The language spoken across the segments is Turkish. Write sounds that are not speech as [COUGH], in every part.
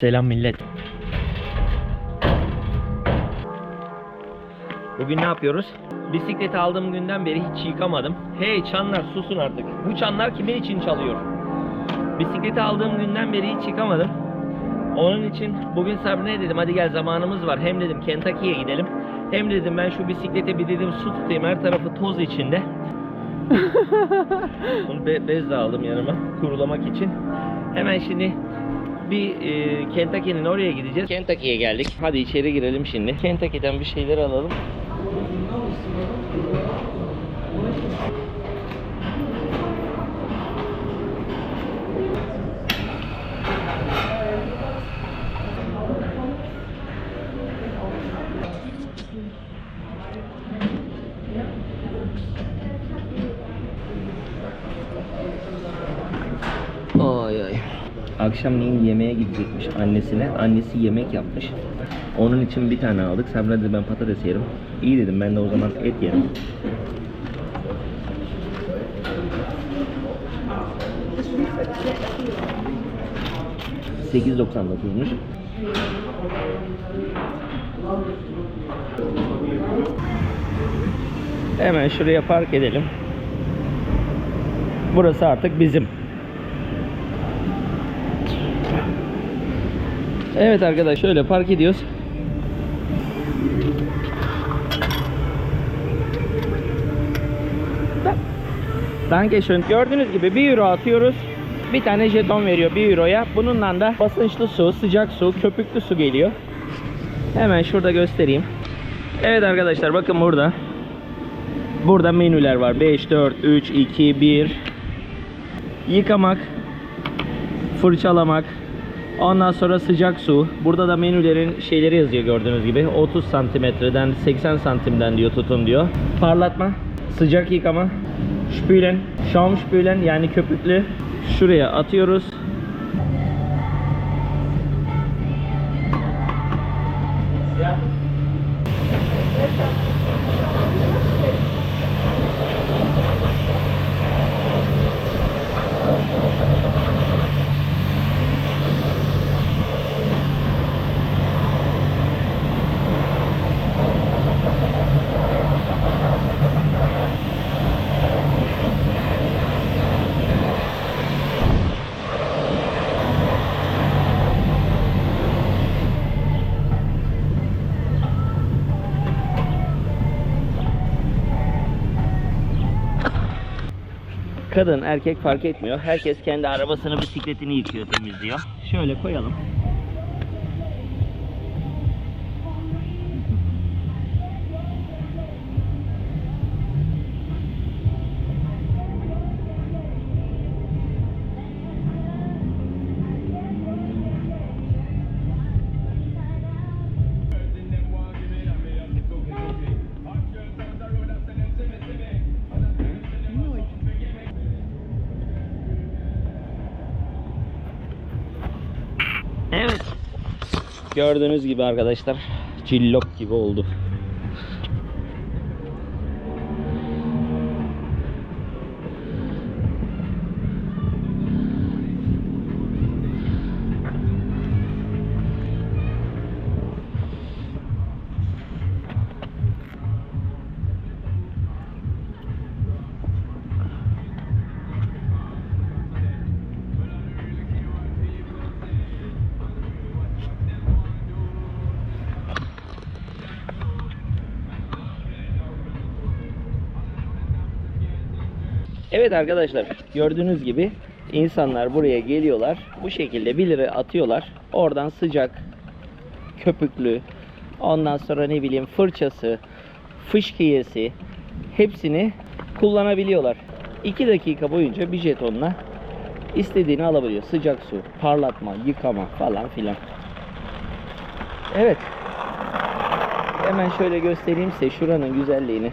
Selam millet. Bugün ne yapıyoruz? Bisikleti aldığım günden beri hiç yıkamadım. Hey çanlar susun artık. Bu çanlar kimin için çalıyor? Bisikleti aldığım günden beri hiç yıkamadım. Onun için bugün Sabrine'ye dedim hadi gel zamanımız var. Hem dedim Kentucky'ye gidelim. Hem dedim ben şu bisiklete bir dedim su tutayım her tarafı toz içinde. [LAUGHS] Bunu be- bez de aldım yanıma kurulamak için. Hemen şimdi bir e, Kentucky'nin oraya gideceğiz. Kentucky'ye geldik. Hadi içeri girelim şimdi. Kentucky'den bir şeyler alalım. Akşamleyin yemeğe gidecekmiş annesine. Annesi yemek yapmış. Onun için bir tane aldık. Sabra dedi ben patates yerim. İyi dedim ben de o zaman et yerim. $8.99'muş. Hemen şuraya park edelim. Burası artık bizim. Evet arkadaş şöyle park ediyoruz. Dankeschön. Gördüğünüz gibi 1 euro atıyoruz. Bir tane jeton veriyor 1 euroya. Bununla da basınçlı su, sıcak su, köpüklü su geliyor. Hemen şurada göstereyim. Evet arkadaşlar bakın burada. Burada menüler var. 5, 4, 3, 2, 1. Yıkamak, fırçalamak, Ondan sonra sıcak su. Burada da menülerin şeyleri yazıyor gördüğünüz gibi. 30 santimetreden 80 santimden diyor tutun diyor. Parlatma, sıcak yıkama, spülen, Schaumspülen yani köpüklü. Şuraya atıyoruz. Kadın erkek fark etmiyor. Herkes kendi arabasını bisikletini yıkıyor temizliyor. Şöyle koyalım. Gördüğünüz gibi arkadaşlar cillop gibi oldu. Evet arkadaşlar gördüğünüz gibi insanlar buraya geliyorlar. Bu şekilde 1 lira atıyorlar. Oradan sıcak, köpüklü, ondan sonra ne bileyim fırçası, fışkiyesi hepsini kullanabiliyorlar. 2 dakika boyunca bir jetonla istediğini alabiliyor. Sıcak su, parlatma, yıkama falan filan. Evet. Hemen şöyle göstereyim size şuranın güzelliğini.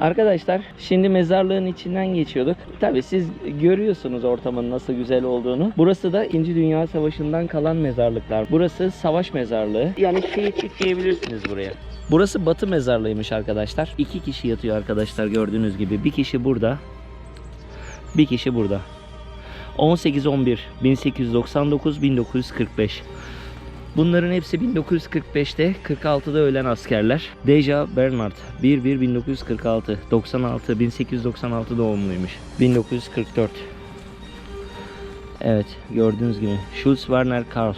Arkadaşlar şimdi mezarlığın içinden geçiyorduk. Tabi siz görüyorsunuz ortamın nasıl güzel olduğunu. Burası da 2. Dünya Savaşı'ndan kalan mezarlıklar. Burası savaş mezarlığı. Yani şehitlik diyebilirsiniz buraya. Burası Batı mezarlığıymış arkadaşlar. İki kişi yatıyor arkadaşlar gördüğünüz gibi. Bir kişi burada. Bir kişi burada. 18-11 1899-1945 Bunların hepsi 1945'te 46'da ölen askerler. Deja Bernard 1-1-1946 96 1896 doğumluymuş. 1944 Evet gördüğünüz gibi Schulz Werner Karl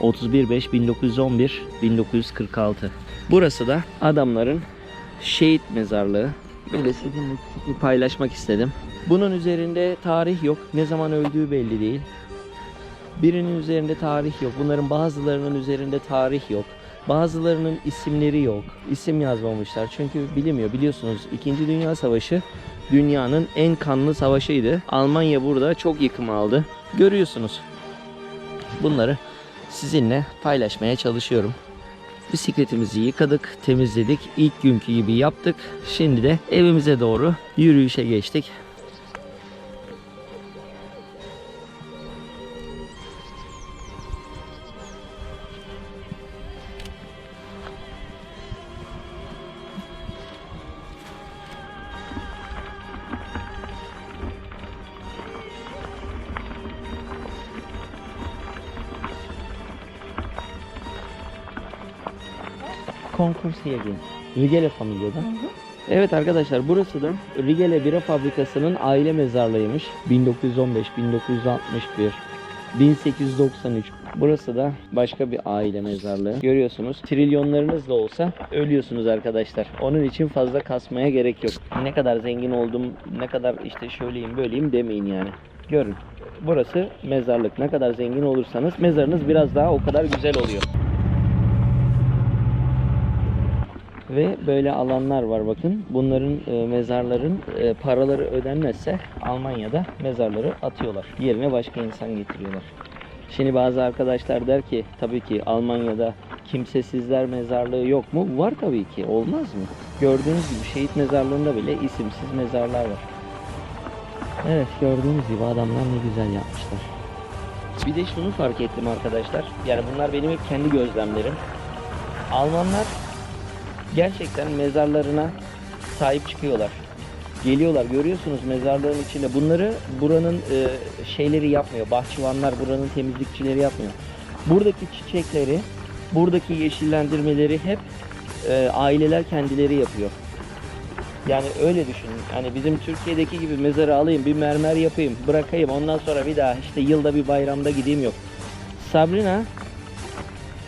31-5 1911 1946 Burası da adamların şehit mezarlığı. Böyle sizinle paylaşmak istedim. Bunun üzerinde tarih yok. Ne zaman öldüğü belli değil. Birinin üzerinde tarih yok. Bunların bazılarının üzerinde tarih yok. Bazılarının isimleri yok. İsim yazmamışlar. Çünkü bilinmiyor. Biliyorsunuz 2. Dünya Savaşı dünyanın en kanlı savaşıydı. Almanya burada çok yıkım aldı. Görüyorsunuz. Bunları sizinle paylaşmaya çalışıyorum. Bisikletimizi yıkadık, temizledik. İlk günkü gibi yaptık. Şimdi de evimize doğru yürüyüşe geçtik. Konkursiye Rigele Familya'da. Evet arkadaşlar burası da Rigele Bira Fabrikası'nın aile mezarlığıymış. 1915, 1961, 1893. Burası da başka bir aile mezarlığı. Görüyorsunuz trilyonlarınız da olsa ölüyorsunuz arkadaşlar. Onun için fazla kasmaya gerek yok. Ne kadar zengin oldum, ne kadar işte şöyleyim böyleyim demeyin yani. Görün. Burası mezarlık. Ne kadar zengin olursanız mezarınız biraz daha o kadar güzel oluyor. Ve böyle alanlar var bakın. Bunların e, mezarların e, paraları ödenmezse Almanya'da mezarları atıyorlar. Yerine başka insan getiriyorlar. Şimdi bazı arkadaşlar der ki tabii ki Almanya'da kimsesizler mezarlığı yok mu? Var tabii ki. Olmaz mı? Gördüğünüz gibi şehit mezarlığında bile isimsiz mezarlar var. Evet gördüğünüz gibi adamlar ne güzel yapmışlar. Bir de şunu fark ettim arkadaşlar. Yani bunlar benim hep kendi gözlemlerim. Almanlar gerçekten mezarlarına sahip çıkıyorlar. Geliyorlar görüyorsunuz mezarlığın içinde. Bunları buranın e, şeyleri yapmıyor. Bahçıvanlar buranın temizlikçileri yapmıyor. Buradaki çiçekleri, buradaki yeşillendirmeleri hep e, aileler kendileri yapıyor. Yani öyle düşünün. Hani bizim Türkiye'deki gibi mezarı alayım, bir mermer yapayım, bırakayım. Ondan sonra bir daha işte yılda bir bayramda gideyim yok. Sabrina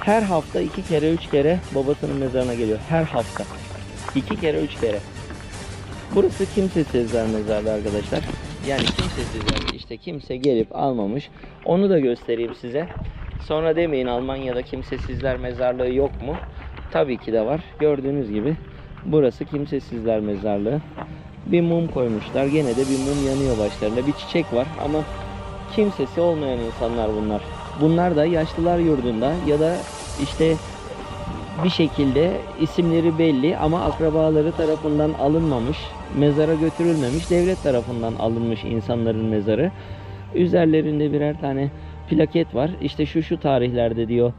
her hafta iki kere üç kere babasının mezarına geliyor. Her hafta. iki kere üç kere. Burası kimsesizler mezarlığı arkadaşlar. Yani kimsesizler işte kimse gelip almamış. Onu da göstereyim size. Sonra demeyin Almanya'da kimsesizler mezarlığı yok mu? Tabii ki de var. Gördüğünüz gibi burası kimsesizler mezarlığı. Bir mum koymuşlar. Gene de bir mum yanıyor başlarında. Bir çiçek var ama kimsesi olmayan insanlar bunlar. Bunlar da yaşlılar yurdunda ya da işte bir şekilde isimleri belli ama akrabaları tarafından alınmamış, mezara götürülmemiş, devlet tarafından alınmış insanların mezarı. Üzerlerinde birer tane plaket var. İşte şu şu tarihlerde diyor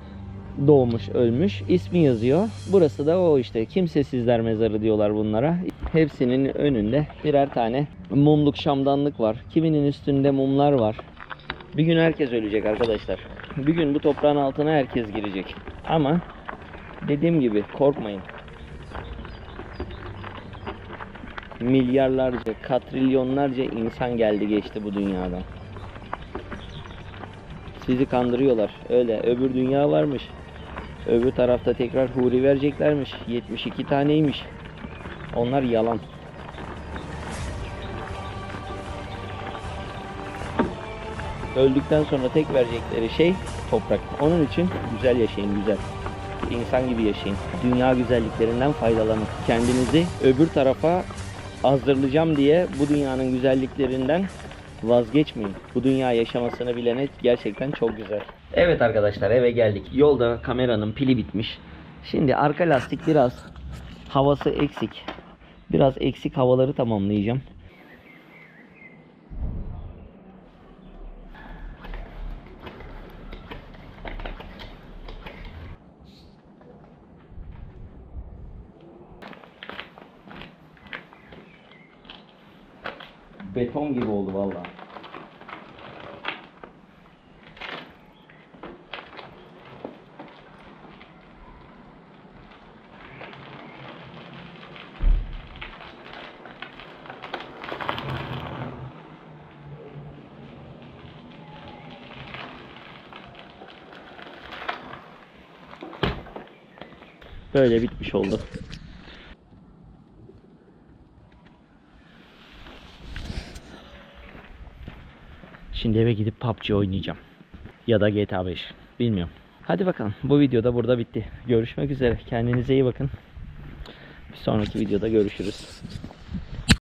doğmuş, ölmüş. ismi yazıyor. Burası da o işte kimsesizler mezarı diyorlar bunlara. Hepsinin önünde birer tane mumluk şamdanlık var. Kiminin üstünde mumlar var. Bir gün herkes ölecek arkadaşlar. Bir gün bu toprağın altına herkes girecek. Ama dediğim gibi korkmayın. Milyarlarca, katrilyonlarca insan geldi geçti bu dünyadan. Sizi kandırıyorlar. Öyle öbür dünya varmış. Öbür tarafta tekrar huri vereceklermiş. 72 taneymiş. Onlar yalan. Öldükten sonra tek verecekleri şey toprak. Onun için güzel yaşayın, güzel. İnsan gibi yaşayın. Dünya güzelliklerinden faydalanın. Kendinizi öbür tarafa azdırılacağım diye bu dünyanın güzelliklerinden vazgeçmeyin. Bu dünya yaşamasını bilene gerçekten çok güzel. Evet arkadaşlar eve geldik. Yolda kameranın pili bitmiş. Şimdi arka lastik biraz havası eksik. Biraz eksik havaları tamamlayacağım. Beton gibi oldu vallahi. Böyle bitmiş oldu. Şimdi eve gidip PUBG oynayacağım. Ya da GTA 5. Bilmiyorum. Hadi bakalım. Bu video da burada bitti. Görüşmek üzere. Kendinize iyi bakın. Bir sonraki videoda görüşürüz.